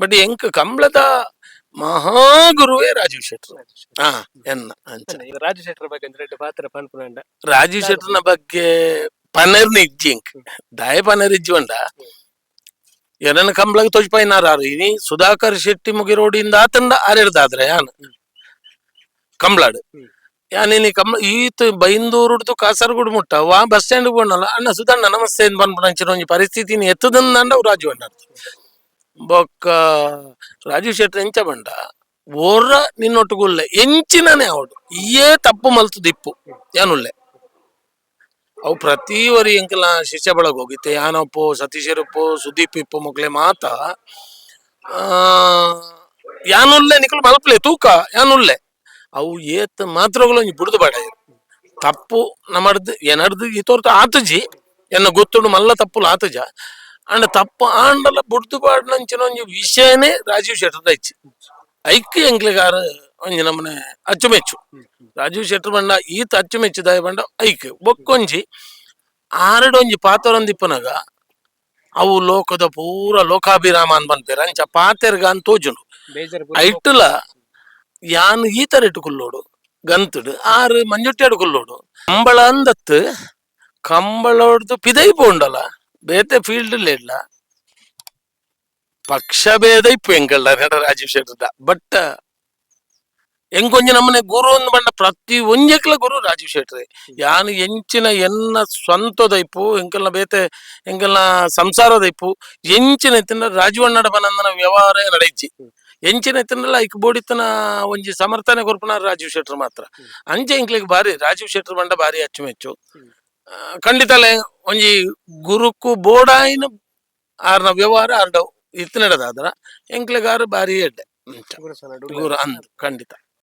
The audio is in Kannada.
ಬಟ್ ಎಂಕ್ ಕಂಬಳದ ಮಹಾಗುರುವೇ ರಾಜೀವ್ ಶೆಟ್ರು. ಹಾ ಎನ್ನ ಅಂಚ. ಈಗ ರಾಜು ಶೆಟ್ಟರ್ ಬಗ್ಗೆ ಅಂದ್ರೆ ಪಾತ್ರ ಪನ್ಪುನಂಡ ರಾಜೀವ್ ಶೆಟ್ರನ ಬಗ್ಗೆ ಪನರ್ನ ಇಜ್ಜಿ ಎಂಕ್. ದಾಯ ಪನರ್ ಇಜ್ಜುಂಡ ಎರನ ಕಂಬಳಗ ತೊಜ್ಪೈನಾರು ಇನಿ ಸುಧಾಕರ್ ಶೆಟ್ಟಿ ಮುಗಿರೋಡಿಂದ ಆತಂಡ ಆರೆಡ್ದಾದ್ರೆ ಯಾನ್? ಕಂಬಳಾಡು. ಯಾನೇನಿ ಕಂಬಳ ಈತ ಬೈಂದೂರುಡ್ದು ಕಾಸರಗೋಡು ಮುಟ್ಟ. ವಾ ಬಸ್ ಸ್ಟ್ಯಾಂಡ್ ಗೊಂಡಲ್ಲ ಅಣ್ಣ ಸುಧಣ್ಣ ನಮಸ್ತೆ ಪರಿಸ್ಥಿತಿ ಒಂಜಿ ಪರಿಸ್ಥಿತಿನಿ ಎತ್ತದಂದ ಅವು ರಾಜು ಅಣ್ಣ ಬೊಕ್ಕ ರಾಜೀವ್ ಶೆಟ್ಟಿ ಎಂಚ ಬಂಡ? ಓರ್ರ ನಿನ್ನೊಟ್ಟುಗುಲ್ಲೆ ಎಂಚಿನನೆ ಅವಳು. ಇಯೇ ತಪ್ಪು ಮಲ್ತು ದಿಪ್ಪು ಯಾನುಲ್ಲೆ ಅವು ಪ್ರತಿ ವರಿ ಎಂಕಲ ಶಿಷ್ಯ ಬಳಗ ಹೋಗಿತ್ತೆ ಯಾನಪ್ಪು, ಸತೀಶರಪ್ಪು, ಸುದೀಪ್ ಇಪ್ಪು ಮಕ್ಳೆ ಮಾತ, ಆ ಯಾನುಲ್ಲೆ ನಿಕಲು ಮಲ್ಪಲೆ, ತೂಕ ಯಾನುಲ್ಲೆ ಅವು ಏತ್ ಮಾತ್ರಗಳು ಒಂಜಿ ಬುಡ್ದು ಬಾಡ. ತಪ್ಪು ನಮ್ಮಡ್ದು ಏನಡ್ದು ತೋರ್ತ ಆತಜಿ. ಎನ್ನ ಗೊತ್ತುಂಡು ಮಲ್ಲ ತಪ್ಪುಲು ಆತಜ. ಅಂಡ ತಪ್ಪು ಆಂಡಲ ಬುಡ್ದು ಬಾಡ್ನಂಚಿನ ಒಂಜಿ ವಿಷಯನೇ ರಾಜೀವ್ ಶೆಟ್ಟರ್ದ ಇಚ್ಚಿ ಐಕ್ ಎಂಕ್ಲಿಗಾರ ಒಂಜಿ ನಮ್ಮನೆ ಅಚ್ಚುಮೆಚ್ಚು. ರಾಜೀವ್ ಶೆಟ್ಟರ್ ಬಂಡ ಈತ ಅಚ್ಚುಮೆಚ್ಚುದಾಯ ಬಂಡ ಐಕ್ ಬೊಕ್ಕೊಂಜಿ ಆರಡೊಂಜಿ ಪಾತರೊಂದಿಪ್ಪನಾಗ ಅವು ಲೋಕದ ಪೂರ ಲೋಕಾಭಿರಾಮ ಅನ್ ಬಂದ್ಪೇರ. ಅಂಚ ಪಾತೆರ್ಗ ಅಂತ ತೋಜುಂಡು. ಐಟ್ಲ ಯಾನ್ ಈತರ ತರ ಇಟ್ಟುಕೊಳ್ಳೋಡು ಗಂತುಡು ಆರು ಮಂಜುಟ್ಟಿ ಅಡ್ಕೊಳ್ಳೋಡು ಕಂಬಳ ಅಂದತ್ ಕಂಬಳೋಡ್ದು ಪಿದೈ ಪೋಂಡಲ. ಬೇತೆ ಫೀಲ್ಡ್ ಇಲ್ಲ. ಪಕ್ಷ ಭೇದ ಇಪ್ಪು ನೆಡ ರಾಜೀವ್ ಶೆಟ್ಟರ್ದ. ಬಟ್ ಎಂಕೊಂಜಿ ನಮ್ಮನೆ ಗುರು ಅಂದ್ ಬಂಡ ಪ್ರತಿ ಒಂಜಕ್ಲ ಗುರು ರಾಜೀವ್ ಶೆಟ್ರಿ ಯಾನ್ ಎಂಚಿನ ಎನ್ನ ಸ್ವಂತದ ಇಪ್ಪು ಎಂಕಲ್ನ ಬೇತೆ ಎಂಕಲ್ನ ಸಂಸಾರದ ಇಪ್ಪು ಎಂಚಿನ ಎತ್ತಿನ ರಾಜೀವ್ ಬಂದನ ವ್ಯವಹಾರ ನಡೆಯಿಚ್ಚಿ ಎಂಚಿನ ಎತ್ತಿನಲ್ಲ ಐಕ್ ಬೋಡಿತನ ಒಂಜಿ ಸಮರ್ಥನೆ ಕೊರ್ಪುನ ರಾಜೀವ್ ಶೆಟ್ರ್ ಮಾತ್ರ. ಅಂಚೆ ಇಂಕ್ಲಿಗೆ ಬಾರಿ ರಾಜೀವ್ ಶೆಟ್ರ್ ಬಂಡ ಬಾರಿ ಅಚ್ಚುಮೆಚ್ಚು. ಖಂಡಿತಲೆ ಒಂಜಿ ಗುರುಕು ಬೋಡಾಯಿನ ಆರ್ನ ವ್ಯವಹಾರ ಆರ್ಡ ಇತ್ತಿನಡದಾದ್ರ ಎಂಕ್ಲೆಗಾರ ಬಾರಿ ಎಡ್ಡೆ. ಗುರು ಅಂದ್ ಖಂಡಿತ.